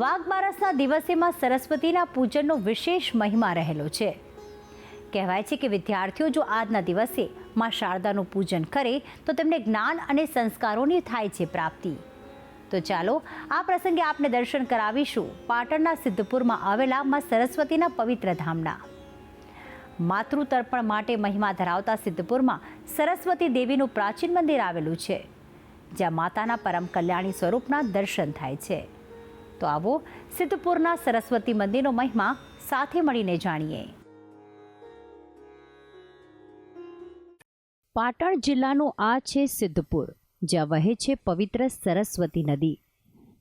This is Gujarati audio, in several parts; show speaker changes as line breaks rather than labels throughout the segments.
વાઘબારસના દિવસેમાં સરસ્વતીના પૂજનનો વિશેષ મહિમા રહેલો છે. કહેવાય છે કે વિદ્યાર્થીઓ જો આજના દિવસે માં શારદાનું પૂજન કરે, તો તેમને જ્ઞાન અને સંસ્કારોની થાય છે પ્રાપ્તિ. તો ચાલો, આ પ્રસંગે આપને દર્શન કરાવીશું. પાટણના સિદ્ધપુરમાં આવેલા માં સરસ્વતીના પવિત્ર ધામના. માતૃતર્પણ માટે મહિમા ધરાવતા સિદ્ધપુરમાં સરસ્વતી દેવીનું પ્રાચીન મંદિર આવેલું છે, જ્યાં માતાના પરમ કલ્યાણી સ્વરૂપના દર્શન થાય છે. તો આવો સિદ્ધપુરના સરસ્વતી મંદિરનો મહિમા સાથે મળીને જાણીએ. પાટણ જિલ્લાનું આ છે સિદ્ધપુર, જ્યાં વહે છે પવિત્ર સરસ્વતી નદી.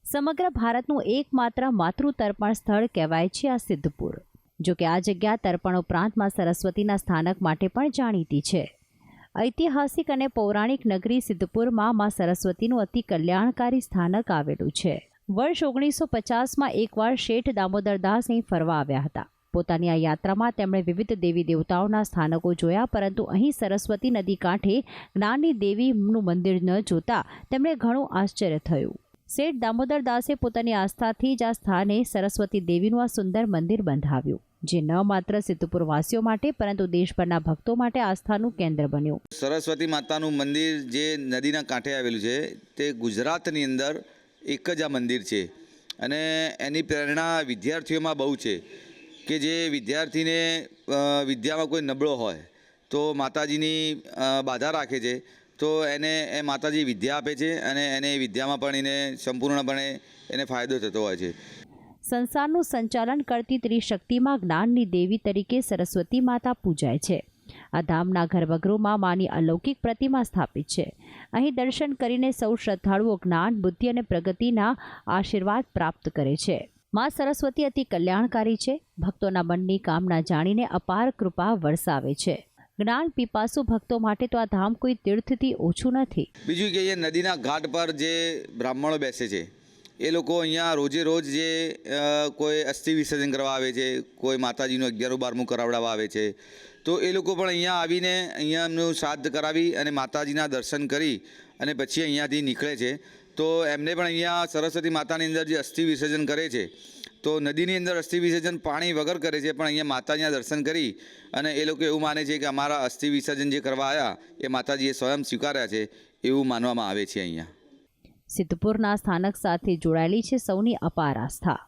સમગ્ર ભારતનું એકમાત્ર માતૃતર્પણ સ્થળ કહેવાય છે આ સિદ્ધપુર, જો કે આ જગ્યા તર્પણ ઉપરાંતમાં સરસ્વતીના સ્થાનક માટે પણ જાણીતી છે. ઐતિહાસિક અને પૌરાણિક નગરી સિદ્ધપુરમાં માં સરસ્વતીનું અતિ કલ્યાણકારી સ્થાનક આવેલું છે. વર્ષ ઓગણીસો પચાસમાં એકવાર શેઠ દામોદર દાસ અહીં ફરવા આવ્યા હતા. પોતાની આ યાત્રામાં તેમણે વિવિધ દેવી દેવતાઓના સ્થાનકો જોયા, પરંતુ અહીં સરસ્વતી નદી કાંઠે જ્ઞાનની દેવીનું મંદિર ન જોતા તેમણે ઘણું આશ્ચર્ય થયું. શેઠ દામોદર દાસે પોતાની આસ્થાથી જ આ સ્થાને સરસ્વતી દેવીનું આ સુંદર મંદિર બંધાવ્યું, જે ન માત્ર સિદ્ધપુર વાસીઓ માટે, પરંતુ દેશભરના ભક્તો માટે આસ્થાનું કેન્દ્ર બન્યું.
સરસ્વતી માતાનું મંદિર જે નદીના કાંઠે આવેલું છે, તે ગુજરાતની અંદર એક જ આ મંદિર છે. અને એની પ્રેરણા વિદ્યાર્થીઓમાં બહુ છે કે જે વિદ્યાર્થીને વિદ્યામાં કોઈ નબળો હોય તો માતાજીની બાધા રાખે છે. તો એને, એ માતાજી વિદ્યા આપે છે અને એને વિદ્યામાં પણ એને સંપૂર્ણપણે એને ફાયદો થતો હોય છે.
સંસારનું સંચાલન કરતી ત્રિશક્તિમાં જ્ઞાનની દેવી તરીકે સરસ્વતી માતા પૂજાય છે. આ ધામના ગર્ભગૃહમાં માની અલૌકિક પ્રતિમા સ્થાપિત છે. અહીં દર્શન કરીને સૌ શ્રદ્ધાળુઓ જ્ઞાન, બુદ્ધિ અને પ્રગતિના આશીર્વાદ પ્રાપ્ત કરે છે. માં સરસ્વતી અતિ કલ્યાણકારી છે. ભક્તોના મનની કામના જાણીને અપાર કૃપા વરસાવે છે. જ્ઞાન પીપાસુ ભક્તો માટે તો આ ધામ કોઈ તીર્થથી ઓછું નથી.
બીજું કે નદીના ઘાટ પર જે બ્રાહ્મણો બેસે છે એ લોકો અહીંયા રોજે રોજ જે કોઈ અસ્થિ વિસર્જન કરવા આવે છે, કોઈ માતાજીનું અગિયારું બારમું કરાવડાવવા આવે છે, તો એ લોકો પણ અહીંયા આવીને અહીંયા એમનું શ્રાદ્ધ કરાવી અને માતાજીના દર્શન કરી અને પછી અહીંયાથી નીકળે છે. તો એમને પણ અહીંયા સરસ્વતી માતાની અંદર જે અસ્થિ વિસર્જન કરે છે, તો નદીની અંદર અસ્થિ વિસર્જન પાણી વગર કરે છે, પણ અહીંયા માતાજીના દર્શન કરી અને એ લોકો એવું માને છે કે અમારા અસ્થિ વિસર્જન જે કરવા આવ્યા એ માતાજીએ સ્વયં સ્વીકાર્યા છે, એવું માનવામાં આવે છે અહીંયા.
સિદ્ધપુરના સ્થાનક સાથે જોડાયેલી છે સૌની અપાર આસ્થા.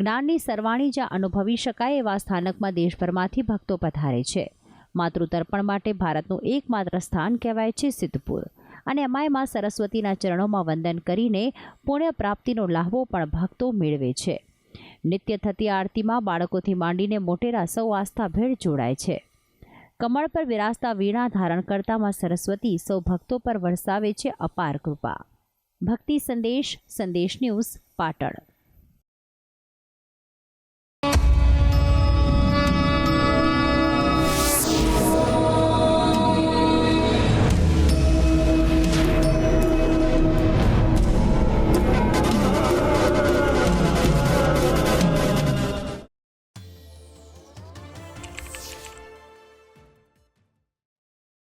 જ્ઞાનની સરવાણી જ્યાં અનુભવી શકાય એવા સ્થાનકમાં દેશભરમાંથી ભક્તો પધારે છે. માતૃતર્પણ માટે ભારતનું એકમાત્ર સ્થાન કહેવાય છે સિદ્ધપુર. અને એમાંયમાં સરસ્વતીના ચરણોમાં વંદન કરીને પુણ્ય પ્રાપ્તિનો લાહવો પણ ભક્તો મેળવે છે. નિત્ય થતી આરતીમાં બાળકોથી માંડીને મોટેરા સૌ આસ્થાભેર જોડાય છે. કમળ પર વિરાજતા વીણા ધારણ કરતામાં સરસ્વતી સૌ ભક્તો પર વરસાવે છે અપાર કૃપા. ભક્તિ સંદેશ સંદેશ ન્યૂઝ પાટણ.